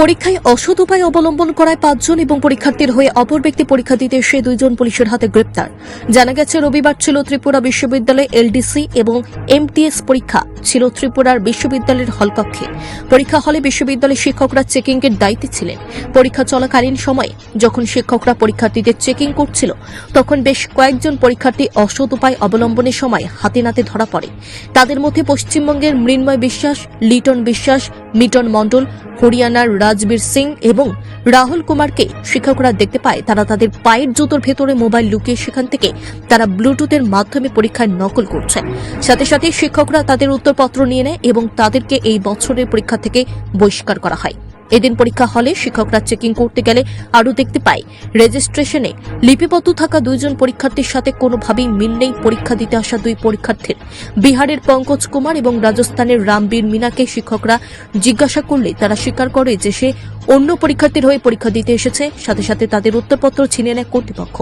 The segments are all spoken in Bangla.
পরীক্ষায় অসৎ উপায় অবলম্বন করায় পাঁচজন এবং পরীক্ষার্থীর হয়ে অপর ব্যক্তি পরীক্ষা দিতে এসে দুইজন পুলিশের হাতে গ্রেপ্তার। জানা গেছে, রবিবার ছিল ত্রিপুরা বিশ্ববিদ্যালয়ে এলডিসি এবং এমটিএস পরীক্ষা ছিল ত্রিপুরার বিশ্ববিদ্যালয়ের হলকক্ষে। পরীক্ষা হলে বিশ্ববিদ্যালয়ের শিক্ষকরা চেকিং এর দায়িত্বে ছিলেন। পরীক্ষা চলাকালীন সময়ে যখন শিক্ষকরা পরীক্ষার্থীদের চেকিং করছিল, তখন বেশ কয়েকজন পরীক্ষার্থী অসৎ উপায় অবলম্বনের সময় হাতে নাতে ধরা পড়ে। তাদের মধ্যে পশ্চিমবঙ্গের মৃন্ময় বিশ্বাস, লিটন বিশ্বাস, মিটন মণ্ডল, হরিয়ানার রাজবীর সিং এবং রাহুল কুমারকে শিক্ষকরা দেখতে পায়। তারা তাদের পায়ের জুতোর ভেতরে মোবাইল লুকিয়ে সেখান থেকে তারা ব্লুটুথের মাধ্যমে পরীক্ষায় নকল করছে। সাথে সাথে শিক্ষকরা তাদের উত্তরপত্র নিয়ে নেয় এবং তাদেরকে এই বছরের পরীক্ষা থেকে বহিষ্কার করা হয়। এদিন পরীক্ষা হলে শিক্ষকরা চেকিং করতে গেলে আরও দেখতে পায় রেজিস্ট্রেশনে লিপিবদ্ধ থাকা দুইজন পরীক্ষার্থীর সাথে কোনোভাবেই মিল নেই পরীক্ষা দিতে আসা দুই পরীক্ষার্থীর। বিহারের পঙ্কজ কুমার এবং রাজস্থানের রামবীর মিনাকে শিক্ষকরা জিজ্ঞাসা করলে তারা স্বীকার করে যে সে অন্য পরীক্ষার্থীর হয়ে পরীক্ষা দিতে এসেছে, সাথে সাথে তাদের উত্তরপত্র ছিনিয়ে নেয় কর্তৃপক্ষ।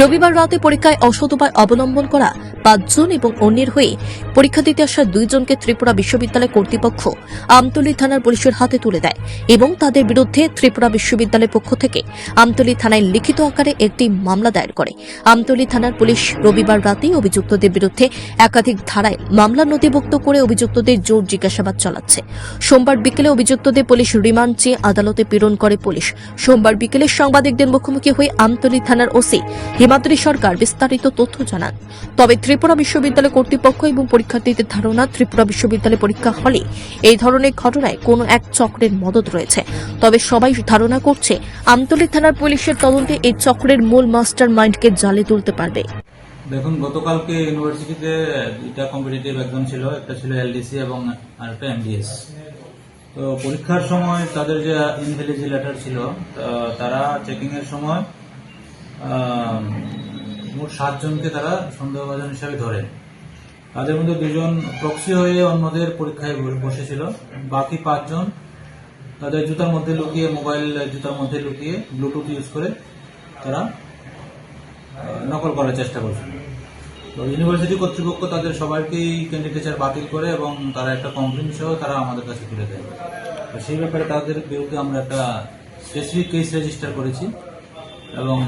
রবিবার রাতে পরীক্ষায় অসৎ উপায় অবলম্বন করা পাঁচজন এবং অন্যের হয়ে পরীক্ষা দিতে আসা দুইজনকে ত্রিপুরা বিশ্ববিদ্যালয় কর্তৃপক্ষ আমতলী থানার পুলিশের হাতে তুলে দেয় এবং তাদের বিরুদ্ধে ত্রিপুরা বিশ্ববিদ্যালয়ের পক্ষ থেকে আমতলী থানায় লিখিত আকারে একটি মামলা দায়ের করে। আমতলী থানার পুলিশ রবিবার রাতেই অভিযুক্তদের বিরুদ্ধে একাধিক ধারায় মামলা নথিভুক্ত করে অভিযুক্তদের জোর জিজ্ঞাসাবাদ চালাচ্ছে। সোমবার বিকেলে অভিযুক্তদের পুলিশ রিমান্ড চেয়ে আদালতে প্রেরণ করে পুলিশ। সোমবার বিকেলে সাংবাদিকদের মুখোমুখি হয়ে আমতলী থানার ওসি হিমাদ্রি সরকার বিস্তারিত তথ্য জানান। তবে ত্রিপুরা বিশ্ববিদ্যালয় কর্তৃপক্ষ এবং পরীক্ষার্থীদের ধারণা, ত্রিপুরা বিশ্ববিদ্যালয় পরীক্ষা হলে এই ধরনের ঘটনায় কোনো এক চক্রের মদত রয়েছে। তবে সবাই ধারণা করছে, আমতলী থানার পুলিশের তদন্তে এই চক্রের মূল মাস্টার মাইন্ডকে জালে তুলতে পারবে। দেখুন, গতকালকে ইউনিভার্সিটিতে দুইটা কম্পিটিটিভ এক্সাম ছিল, একটা ছিল এলডিসি এবং আরেকটা এমডিএস তো পরীক্ষার সময় তাদের যে ইনভ্যালিজি লেটার ছিল তারা চেকিং এর সময় মোট সাতজনকে তারা সন্দেহভাজন হিসাবে ধরে তাদের মধ্যে দুজন প্রক্সি হয়ে অন্যদের পরীক্ষায় বসেছিল। বাকি পাঁচজন তাদের জুতার মধ্যে লুকিয়ে মোবাইল জুতার মধ্যে লুকিয়ে ব্লুটুথ ইউজ করে তারা নকল করার চেষ্টা করছিল। তো ইউনিভার্সিটি কর্তৃপক্ষ তাদের সবাইকেই ক্যান্ডিডেচার বাতিল করে এবং তারা একটা কমপ্লেন সহ তারা আমাদের কাছে তুলে দেয়। তো সেই ব্যাপারে তাদের বিরুদ্ধে আমরা একটা স্পেসিফিক কেস রেজিস্টার করেছি এবং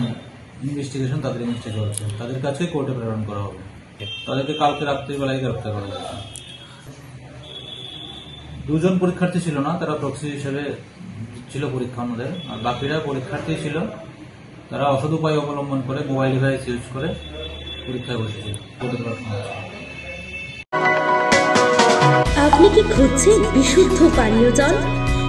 ইনভেস্টিগেশন তাদের ইনভেস্টিগেট চলছে তাদের কাছে কোর্টে প্রেরণ করা হবে। তাদেরকে কালকে রাত্রিবেলায় গ্রেপ্তার করা হয়েছে দুজন পরীক্ষার্থী ছিল না, তারা প্রক্সি হিসেবে ছিল পরীক্ষা আমাদের। আর বাকিরা পরীক্ষার্থী ছিল, তারা অসৎ উপায় অবলম্বন করে মোবাইল ডিভাইস ইউজ করে পরীক্ষায় বসেছিল কোর্টে হয়েছে। আপনি কি খুঁজছেন বিশুদ্ধ পানীয় জল?